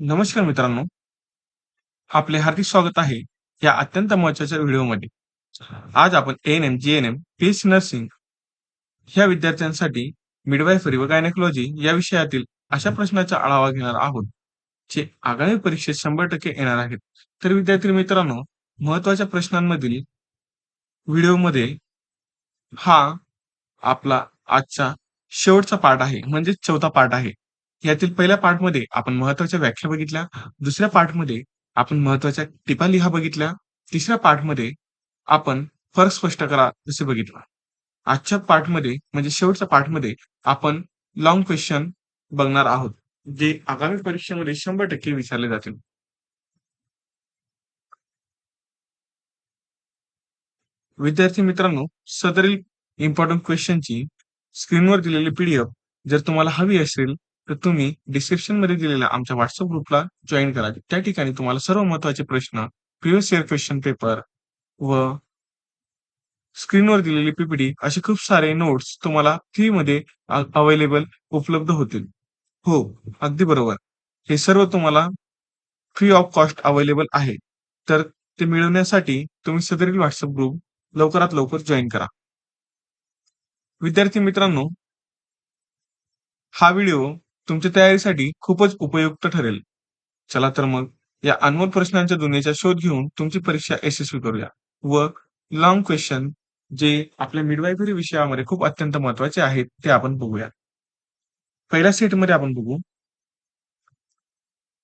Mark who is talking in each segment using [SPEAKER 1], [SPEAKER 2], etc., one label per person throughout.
[SPEAKER 1] नमस्कार मित्रांनो, आपले हार्दिक स्वागत आहे या अत्यंत महत्त्वाच्या व्हिडिओमध्ये. आज आपण N M G N M, P S nursing ह्या विद्यार्थ्यांसाठी मिडवायफरी व गायनेकोलॉजी या विषयातील अशा प्रश्नाचा आढावा घेणार आहोत, जे आगामी परीक्षेत 100% येणार आहेत. तर विद्यार्थी मित्रांनो, महत्त्वाच्या प्रश्नांमधील व्हिडिओमध्ये हा आपला आजचा शेवटचा पार्ट आहे, म्हणजेच चौथा पार्ट आहे. यातील पहिल्या पार्टमध्ये आपण महत्त्वाच्या व्याख्या बघितल्या, दुसऱ्या पार्टमध्ये आपण महत्त्वाच्या टिपा लिहा बघितल्या, तिसऱ्या पार्टमध्ये आपण फरक स्पष्ट करा जसे बघितलं. आजच्या पार्टमध्ये म्हणजे शेवटच्या पार्टमध्ये आपण लॉंग क्वेश्चन बघणार आहोत, जे आगामी परीक्षेमध्ये 100% विचारले जातील. विद्यार्थी मित्रांनो, सदरील इम्पॉर्टंट क्वेश्चनची स्क्रीनवर दिलेली पीडीएफ जर तुम्हाला हवी असेल, तर तुम्ही डिस्क्रिप्शनमध्ये दिलेल्या आमच्या व्हॉट्सअप ग्रुपला जॉईन करा. त्या ठिकाणी तुम्हाला सर्व महत्त्वाचे प्रश्न, प्रिव्हियस इयर क्वेश्चन पेपर व स्क्रीनवर दिलेली पीपीडी असे खूप सारे नोट्स तुम्हाला फ्रीमध्ये मध्ये अवेलेबल उपलब्ध होतील. हो, अगदी बरोबर. हे सर्व तुम्हाला फ्री ऑफ कॉस्ट अवेलेबल आहे. तर ते मिळवण्यासाठी तुम्ही सदरील व्हॉट्सअप ग्रुप लवकरात लवकर जॉईन करा. विद्यार्थी मित्रांनो हा व्हिडिओ तुमच्या तयारीसाठी खूपच उपयुक्त ठरेल. चला तर मग या अनमोल प्रश्नांच्या दुनियेचा शोध घेऊन तुमची परीक्षा यशस्वी करूया व लॉंग क्वेश्चन जे आपल्या मिडवायफरी विषयामध्ये खूप अत्यंत महत्त्वाचे आहेत, ते आपण बघूया. पहिल्या सेटमध्ये आपण बघू.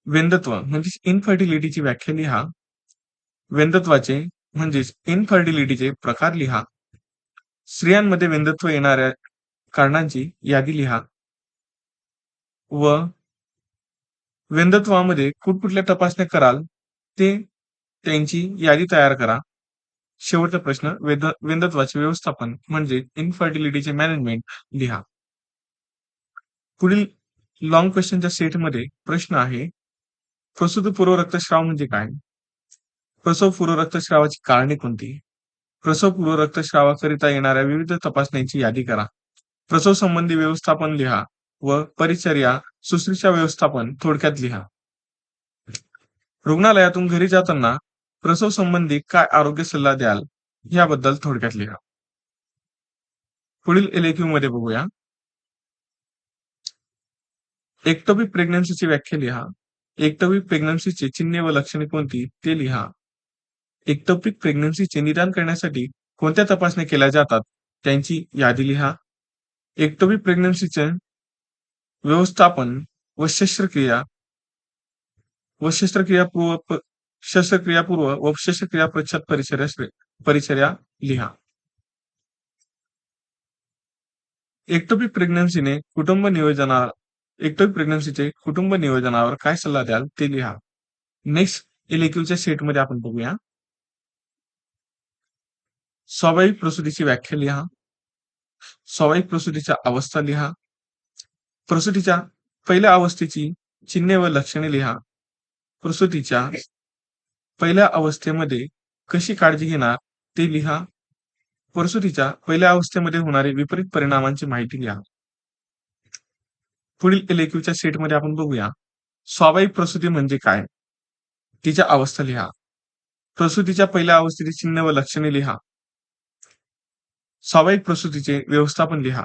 [SPEAKER 1] व्यंदत्व म्हणजेच इनफर्टिलिटीची व्याख्या लिहा. व्यंदत्वाचे म्हणजेच इनफर्टिलिटीचे प्रकार लिहा. स्त्रियांमध्ये वेंधत्व येणाऱ्या कारणांची यादी लिहा. व वेंधत्वामध्ये कुठकुठल्या तपासण्या कराल ते त्यांची यादी तयार करा. शेवटचा प्रश्न वेध वेंधत्वाचे व्यवस्थापन म्हणजे इनफर्टिलिटीचे मॅनेजमेंट लिहा. पुढील लॉंग क्वेश्चनच्या सेटमध्ये प्रश्न आहे. प्रसूतीपूर्व रक्तस्राव म्हणजे काय? प्रसव पूर्व रक्तस्रावाची कारणे कोणती? प्रसव पूर्व रक्तस्रावाकरिता येणाऱ्या विविध तपासण्यांची यादी करा. प्रसव संबंधी व्यवस्थापन लिहा व परिचर्या शुश्रूषा व्यवस्थापन थोडक्यात लिहा. रुग्णालयातून घरी जाताना प्रसव संबंधी काय आरोग्य सल्ला द्याल याबद्दल थोडक्यात लिहा. पुढील एलएक्यू मध्ये बघूया. एकटोपी प्रेग्नन्सीची व्याख्या लिहा. एकटोपी प्रेग्नन्सीची चिन्हे व लक्षणे कोणती ते लिहा. एकटोपिक प्रेग्नन्सीचे निदान करण्यासाठी कोणत्या तपासण्या केल्या जातात त्यांची यादी लिहा. एकटोपी प्रेग्नन्सीचे व्यवस्थापन व शस्त्रक्रिया व शस्त्रक्रियापूर्व शस्त्रक्रियापूर्व व शस्त्रक्रिया परिषद परिचर्या परिचर्या लिहा. एक्टोपिक प्रेग्नन्सीने कुटुंब नियोजना एक्टोपिक प्रेग्नन्सीचे कुटुंब नियोजनावर काय सल्ला द्याल ते लिहा. नेक्स्ट एलएक्यूच्या सेटमध्ये आपण बघूया. स्वाभाविक प्रसूतीची व्याख्या लिहा. स्वाभाविक प्रसूतीच्या अवस्था लिहा. प्रसूतीच्या पहिल्या अवस्थेची चिन्हे व लक्षणे लिहा. प्रसूतीच्या पहिल्या अवस्थेमध्ये कशी काळजी घेणार ते लिहा. प्रसूतीच्या पहिल्या अवस्थेमध्ये होणारे विपरीत परिणामांची माहिती लिहा. पुढील एलएक्यूच्या सेटमध्ये आपण बघूया. स्वाभाविक प्रसूती म्हणजे काय? तिच्या अवस्था लिहा. प्रसूतीच्या पहिल्या अवस्थेची चिन्ह व लक्षणे लिहा. स्वाभाविक प्रसूतीचे व्यवस्थापन लिहा.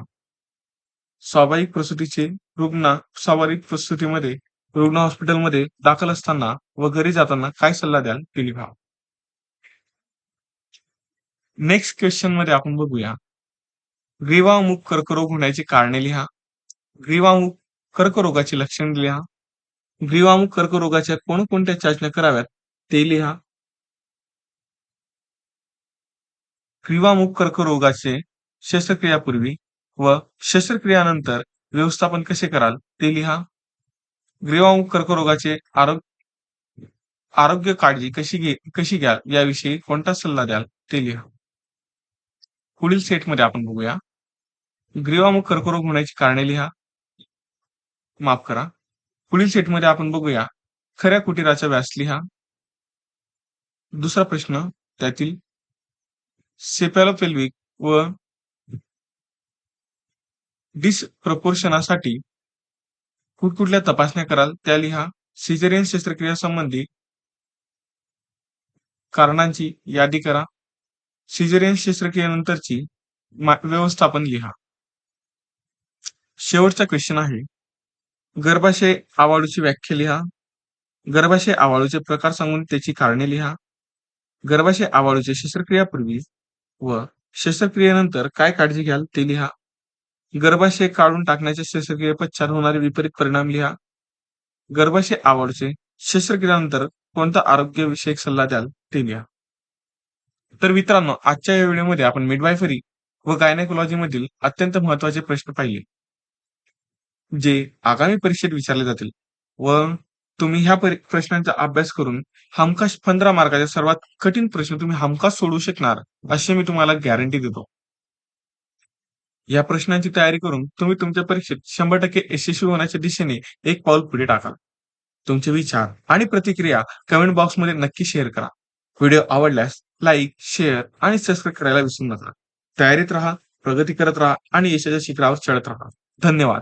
[SPEAKER 1] स्वाभाविक प्रसूतीचे रुग्ण स्वाभाविक प्रसूतीमध्ये रुग्ण हॉस्पिटलमध्ये दाखल असताना व घरी जाताना काय सल्ला द्याल ते लिहा. नेक्स्ट क्वेश्चनमध्ये आपण बघूया. ग्रीवामुख कर्करोग होण्याची कारणे लिहा. ग्रीवामुख कर्करोगाची लक्षणे लिहा. ग्रीवामुख कर्करोगाच्या कोणकोणत्या चाचण्या कराव्यात ते लिहा. ग्रीवामुख कर्करोगाचे शस्त्रक्रियापूर्वी व शस्त्रक्रियानंतर व्यवस्थापन कसे कराल ते लिहा. ग्रीवामुख कर्करोगाचे आरोग्य आरोग्य काळजी कशी घे कशी घ्याल याविषयी कोणता सल्ला द्याल ते लिहा. पुढील सेटमध्ये आपण बघूया. ग्रीवामुख कर्करोग होण्याची कारणे लिहा. माफ करा. पुढील सेटमध्ये आपण बघूया. खऱ्या कुटीराचा व्यास लिहा. दुसरा प्रश्न त्यातील सेपॅलोपेल्विक व डिसप्रपोर्शनासाठी कुठकुठल्या तपासण्या कराल त्या लिहा. सिजेरियन शस्त्रक्रिया संबंधी कारणांची यादी करा. सिजेरियन शस्त्रक्रियेनंतरची मा- व्यवस्थापन लिहा. शेवटचा क्वेश्चन आहे. गर्भाशय आवाळूची व्याख्या लिहा. गर्भाशय आवाळूचे प्रकार सांगून त्याची कारणे लिहा. गर्भाशय आवाळूचे शस्त्रक्रियापूर्वी व शस्त्रक्रियेनंतर काय काळजी घ्याल ते लिहा. गर्भाशय काढून टाकण्याच्या शस्त्रक्रियेपश्चात होणारे विपरीत परिणाम लिहा. गर्भाशय आवडचे शस्त्रक्रियानंतर कोणता आरोग्यविषयक सल्ला द्याल ते लिहा. तर मित्रांनो आजच्या या व्हिडिओमध्ये आपण मिडवायफरी व गायनेकोलॉजी मधील अत्यंत महत्त्वाचे प्रश्न पाहिले जे आगामी परीक्षेत विचारले जातील व तुम्ही ह्या प्रश्नांचा अभ्यास करून हमखास पंधरा मार्काचे सर्वात कठीण प्रश्न तुम्ही हमखास सोडवू शकणार असे मी तुम्हाला गॅरंटी देतो. या प्रश्नांची तयारी करून तुम्ही तुमच्या परीक्षेत शंभर टक्के यशस्वी होण्याच्या दिशेने एक पाऊल पुढे टाका. तुमचे विचार आणि प्रतिक्रिया कमेंट बॉक्समध्ये नक्की शेअर करा. व्हिडिओ आवडल्यास लाईक शेअर आणि सबस्क्राईब करायला विसरू नका. तयारीत राहा प्रगती करत राहा आणि यशाच्या शिखरावर चढत राहा. धन्यवाद.